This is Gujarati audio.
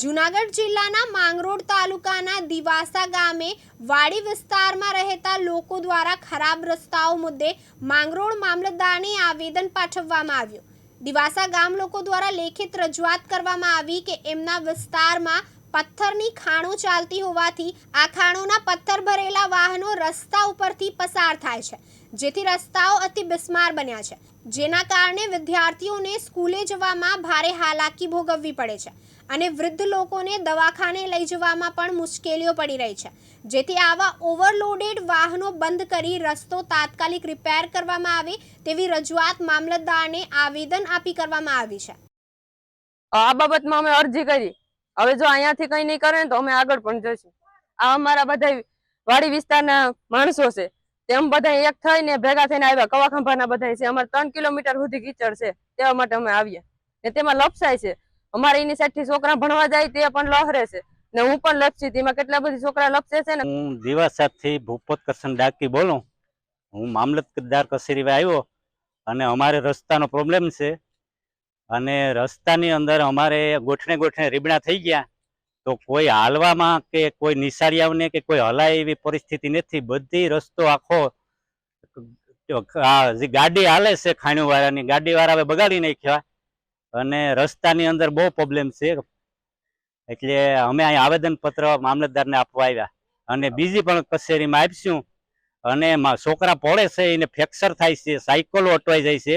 જુનાગઢ જિલ્લાના માંગરોળ તાલુકાના દિવાસા ગામે વાડી વિસ્તારમાં રહેતા લોકો દ્વારા ખરાબ રસ્તાઓ મુદ્દે માંગરોળ મામલતદારને આવેદન પાઠવવામાં આવ્યું. દિવાસા ગામ લોકો દ્વારા લેખિત રજૂઆત કરવામાં આવી કે, એમના વિસ્તારમાં પથ્થરની ખાણો ચાલતી હોવાથી આ ખાણોના પથ્થર ભરેલા વાહનો રસ્તા ઉપરથી પસાર થાય છે, જેથી રસ્તાઓ અતિ બિસ્માર બન્યા છે. જેના કારણે વિદ્યાર્થીઓને સ્કૂલે જવામાં ભારે હાલાકી ભોગવવી પડે છે અને વૃદ્ધ લોકોને દવાખાને લઈ જવામાં પણ મુશ્કેલીઓ પડી રહી છે. જેથી આવા ઓવરલોડેડ વાહનો બંધ કરી રસ્તો તાત્કાલિક રિપેર કરવામાં આવે તેવી રજૂઆત મામલતદારને આવેદન આપી કરવામાં આવી છે. આ બાબતમાં અમે અરજી કરી. હવે જો અહીંયાથી કઈ નહીં કરે તો અમે આગળ પણ જઈશું. આ અમારા બધા વાડી વિસ્તારના માણસો છે. તેમ બધા એક થઈને ભેગા થઈને આવ્યા. કવાખંભાના બધા છે. અમારે ત્રણ કિલોમીટર સુધી કીચડ છે. તેવા માટે અમે આવ્યા. ને તેમાં લપસાય છે. અમારે એની સાઈડથી છોકરા ભણવા જાય તે પણ લહરે છે. ને હું પણ લપસી. તેમાં કેટલા બધી છોકરા લપસે છે ને. હું દિવાસાથી ભૂપત કરશન ડાકી બોલું. હું મામલતદાર કચેરીમાં આવ્યો. અને અમારે રસ્તાનો પ્રોબ્લેમ છે. અને રસ્તાની અંદર અમારે ગોઠણે ગોઠણે રીબણા થઈ ગયા. તો કોઈ હાલવામાં કે કોઈ નિશાળિયાઓને કે કોઈ હલાય એવી પરિસ્થિતિ નથી. બધી રસ્તો આખો ગાડી હાલે છે ખાણીવાળાની ગાડી વાળા હવે બગાડી નાખ્યા. અને રસ્તાની અંદર બહુ પ્રોબ્લેમ છે. એટલે અમે અહીં આવેદનપત્ર મામલતદારને આપવા આવ્યા. અને બીજી પણ કચેરીમાં આપીશું. અને છોકરા પડે છે, એને ફ્રેક્ચર થાય છે, સાયકલો અટવાઈ જાય છે.